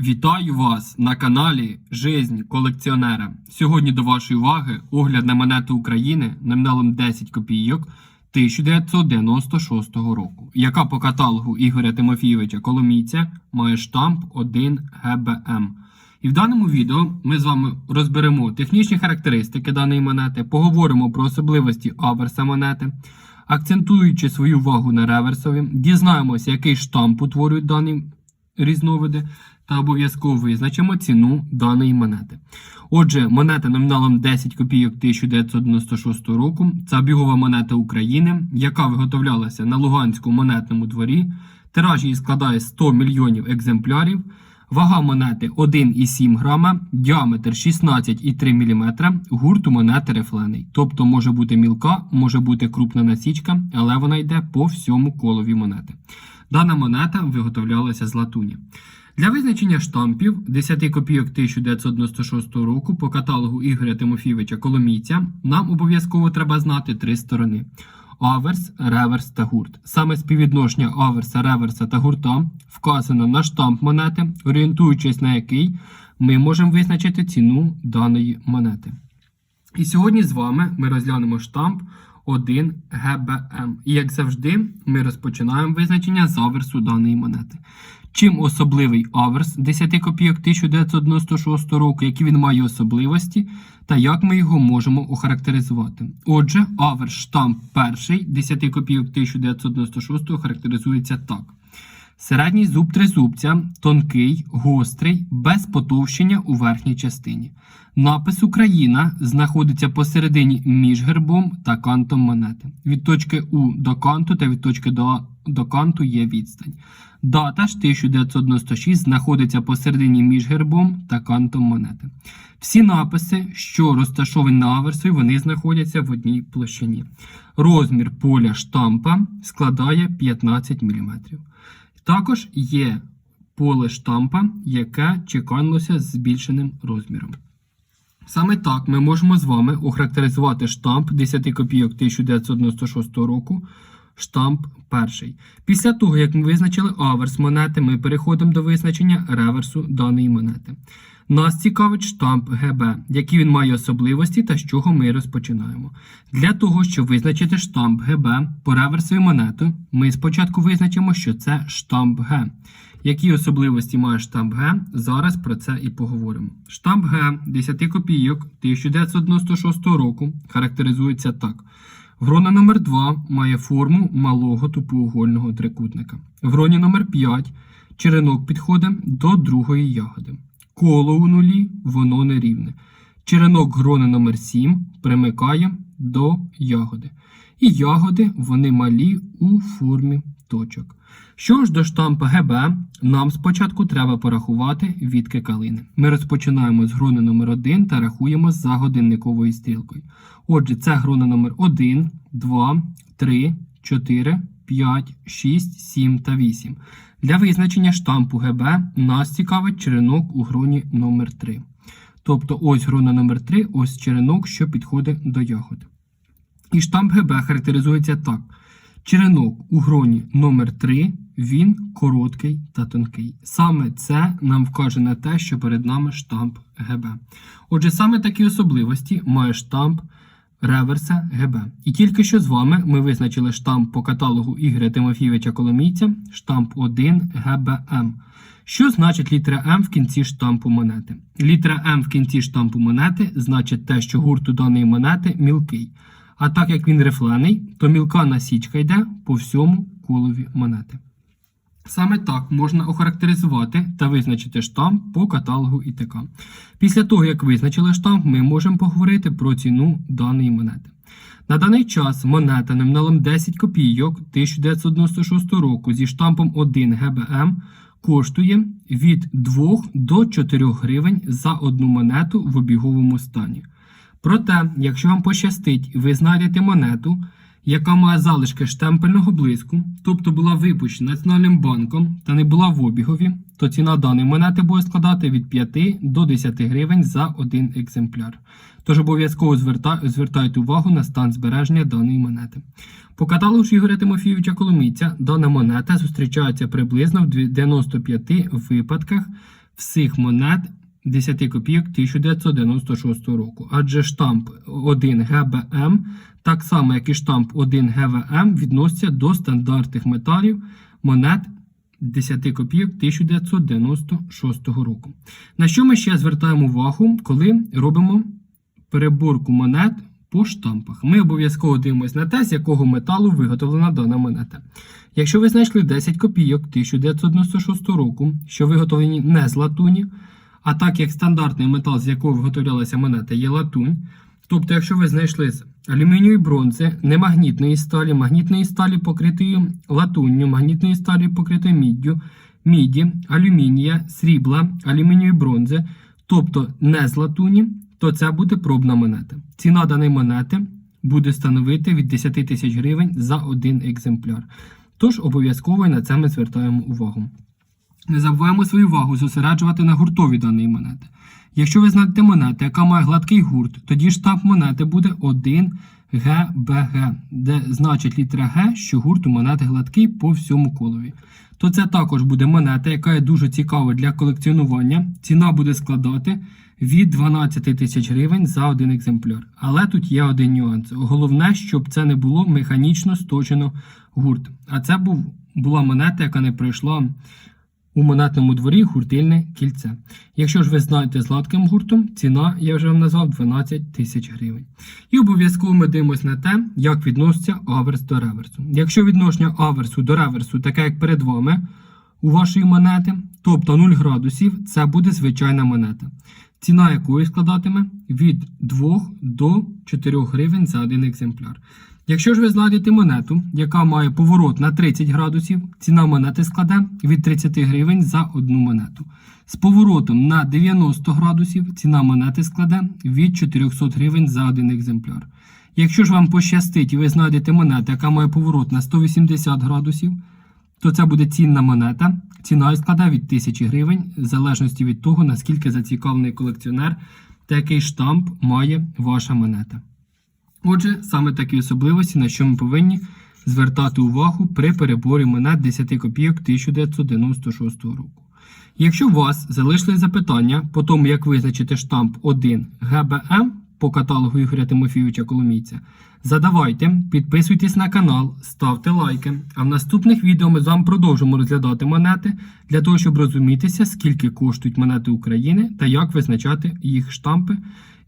Вітаю вас на каналі Жизнь колекціонера. Сьогодні до вашої уваги огляд на монету України номіналом 10 копійок 1996 року, яка по каталогу Ігоря Тимофійовича Коломійця має штамп 1 ГБМ. І в даному відео ми з вами розберемо технічні характеристики даної монети, поговоримо про особливості аверса монети, акцентуючи свою увагу на реверсові, дізнаємося, який штамп утворюють дані різновиди, та обов'язково визначимо ціну даної монети. Отже, монета номіналом 10 копійок 1996 року це обігова монета України, яка виготовлялася на Луганському монетному дворі. Тираж її складає 100 мільйонів екземплярів. Вага монети 1,7 грама, діаметр 16,3 мм, гурт у монети рифлений. Тобто може бути мілка, може бути крупна насічка, але вона йде по всьому колові монети. Дана монета виготовлялася з латуні. Для визначення штампів 10 копійок 1996 року по каталогу Ігоря Тимофійовича Коломійця нам обов'язково треба знати три сторони: аверс, реверс та гурт. Саме співвідношення аверса, реверса та гурта вказано на штамп монети, орієнтуючись на який ми можемо визначити ціну даної монети. І сьогодні з вами ми розглянемо штамп 1 ГБМ. І як завжди, ми розпочинаємо визначення з аверсу даної монети. Чим особливий аверс 10 копійок 1996 року, які він має особливості, та як ми його можемо охарактеризувати. Отже, аверс штамп перший 10 копійок 1996 характеризується так. Середній зуб тризубця тонкий, гострий, без потовщення у верхній частині. Напис Україна знаходиться посередині між гербом та кантом монети. Від точки У до канту та від точки до, до канту є відстань. Дата ж 1996 знаходиться посередині між гербом та кантом монети. Всі написи, що розташовані на аверсі, вони знаходяться в одній площині. Розмір поля штампа складає 15 мм. Також є поле штампа, яке чеканилося збільшеним розміром. Саме так ми можемо з вами охарактеризувати штамп 10 копійок 1996 року. Штамп перший. Після того, як ми визначили аверс монети, ми переходимо до визначення реверсу даної монети. Нас цікавить штамп ГБ, які він має особливості та з чого ми розпочинаємо. Для того, щоб визначити штамп ГБ по реверсовій монету, ми спочатку визначимо, що це штамп Г. Які особливості має штамп Г? Зараз про це і поговоримо. Штамп Г 10 копійок 1996 року характеризується так. Грона номер 2 має форму малого тупоугольного трикутника. В гроні номер 5 черенок підходить до другої ягоди. Коло у нулі воно нерівне. Черенок грони номер 7 примикає до ягоди. І ягоди вони малі у формі точок. Що ж до штампа ГБ, нам спочатку треба порахувати відки калини. Ми розпочинаємо з грони номер 1 та рахуємо за годинниковою стрілкою. Отже, це грона номер 1, 2, 3, 4, 5, 6, 7 та 8. Для визначення штампу ГБ нас цікавить черенок у гроні номер 3. Тобто ось грона номер 3 ось черенок, що підходить до ягод. І штамп ГБ характеризується так. Черенок у гроні номер 3 він короткий та тонкий. Саме це нам вкаже на те, що перед нами штамп ГБ. Отже, саме такі особливості має штамп реверса ГБ. І тільки що з вами ми визначили штамп по каталогу Ігоря Тимофійовича Коломійця, штамп 1 ГБМ. Що значить літера М в кінці штампу монети? Літера М в кінці штампу монети значить те, що гурт у даної монети мілкий. А так як він рифлений, то мілка насічка йде по всьому колові монети. Саме так можна охарактеризувати та визначити штамп по каталогу ІТК. Після того, як визначили штамп, ми можемо поговорити про ціну даної монети. На даний час монета номіналом 10 копійок 1996 року зі штампом 1 ГБМ коштує від 2 до 4 гривень за одну монету в обіговому стані. Проте, якщо вам пощастить, ви знайдете монету, яка має залишки штемпельного блиску, тобто була випущена Національним банком та не була в обігові, то ціна даної монети буде складати від 5 до 10 гривень за один екземпляр. Тож обов'язково зверта... звертайте увагу на стан збереження даної монети. По каталогу Ігоря Тимофійовича Коломийця дана монета зустрічається приблизно в 95 випадках всіх монет 10 копійок 1996 року. Адже штамп 1 ГБМ, так само як і штамп 1 ГВМ, відноситься до стандартних металів монет 10 копійок 1996 року. На що ми ще звертаємо увагу, коли робимо переборку монет по штампах? Ми обов'язково дивимося на те, з якого металу виготовлена дана монета. Якщо ви знайшли 10 копійок 1996 року, що виготовлені не з латуні, а так як стандартний метал, з якого виготовлялася монета, є латунь. Тобто, якщо ви знайшли алюмінію бронзи, немагнітної сталі, магнітної сталі покритої латунню, магнітної сталі покритої міддю, міді, алюмінія, срібла, алюмінію бронзи, тобто не з латуні, то це буде пробна монета. Ціна даної монети буде становити від 10 тисяч гривень за один екземпляр. Тож обов'язково і на це ми звертаємо увагу. Не забуваємо свою увагу зосереджувати на гуртові даної монети. Якщо ви знайдете монету, яка має гладкий гурт, тоді штамп монети буде 1 ГБГ, де значить літера Г, що гурт у монети гладкий по всьому колові. То це також буде монета, яка є дуже цікава для колекціонування. Ціна буде складати від 12 тисяч гривень за один екземпляр. Але тут є один нюанс. Головне, щоб це не було механічно сточено гурт. А це був, була монета, яка не пройшла у монетному дворі гуртильне кільце. Якщо ж ви знаєте з гладким гуртом, ціна, я вже вам назвав, 12 тисяч гривень. І обов'язково ми дивимося на те, як відноситься аверс до реверсу. Якщо відношення аверсу до реверсу, таке як перед вами у вашої монети, тобто 0 градусів, це буде звичайна монета. Ціна якої складатиме від 2 до 4 гривень за один екземпляр. Якщо ж ви знайдете монету, яка має поворот на 30 градусів, ціна монети складе від 30 гривень за одну монету. З поворотом на 90 градусів ціна монети складе від 400 гривень за один екземпляр. Якщо ж вам пощастить і ви знайдете монету, яка має поворот на 180 градусів, то це буде цінна монета. Ціна складе від 1000 гривень, в залежності від того, наскільки зацікавлений колекціонер та який штамп має ваша монета. Отже, саме такі особливості, на що ми повинні звертати увагу при переборі монет 10 копійок 1996 року. Якщо у вас залишили запитання по тому, як визначити штамп 1 ГБМ по каталогу Ігоря Тимофійовича Коломійця, задавайте, підписуйтесь на канал, ставте лайки. А в наступних відео ми з вами продовжимо розглядати монети для того, щоб розумітися, скільки коштують монети України та як визначати їх штампи.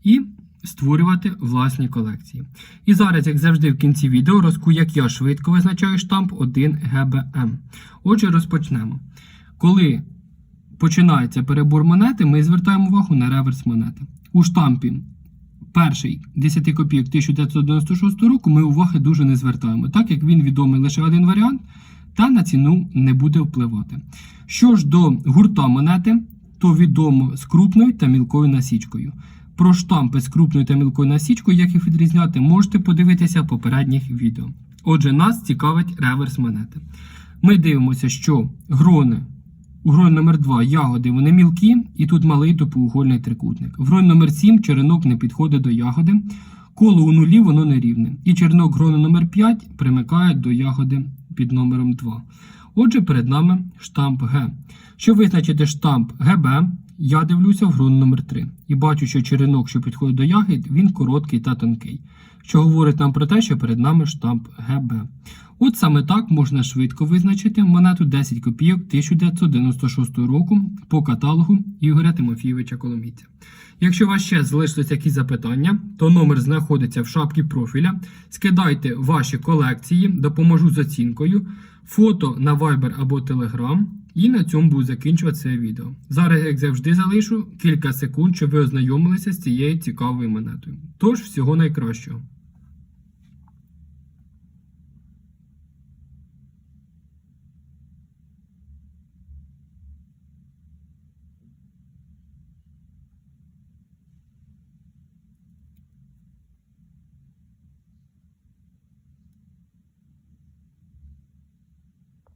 І створювати власні колекції. І зараз, як завжди, в кінці відео розку, як я швидко визначаю штамп 1 ГБМ. Отже, розпочнемо. Коли починається перебор монети, ми звертаємо увагу на реверс монети. У штампі перший 10 копійок 1996 року ми уваги дуже не звертаємо, так як він відомий лише один варіант, та на ціну не буде впливати. Що ж до гурта монети, то відомо з крупною та мілкою насічкою. Про штампи з крупною та мілкою насічкою, як їх відрізняти, можете подивитися в попередніх відео. Отже, нас цікавить реверс монети. Ми дивимося, що грони у гроні номер 2 ягоди вони мілкі, і тут малий допоугольний трикутник. В гроні номер 7 черенок не підходить до ягоди, коло у нулі воно нерівне. І черенок грону номер 5 примикає до ягоди під номером 2. Отже, перед нами штамп Г. Щоб визначити штамп ГБ, я дивлюся в грону номер 3 і бачу, що черенок, що підходить до ягід, він короткий та тонкий, що говорить нам про те, що перед нами штамп ГБ. От саме так можна швидко визначити монету 10 копійок 1996 року по каталогу Ігоря Тимофійовича Коломійця. Якщо у вас ще залишилися якісь запитання, то номер знаходиться в шапці профіля. Скидайте ваші колекції, допоможу з оцінкою, фото на Viber або Telegram. І на цьому буду закінчувати це відео. Зараз, як завжди, залишу кілька секунд, щоб ви ознайомилися з цією цікавою монетою. Тож, всього найкращого.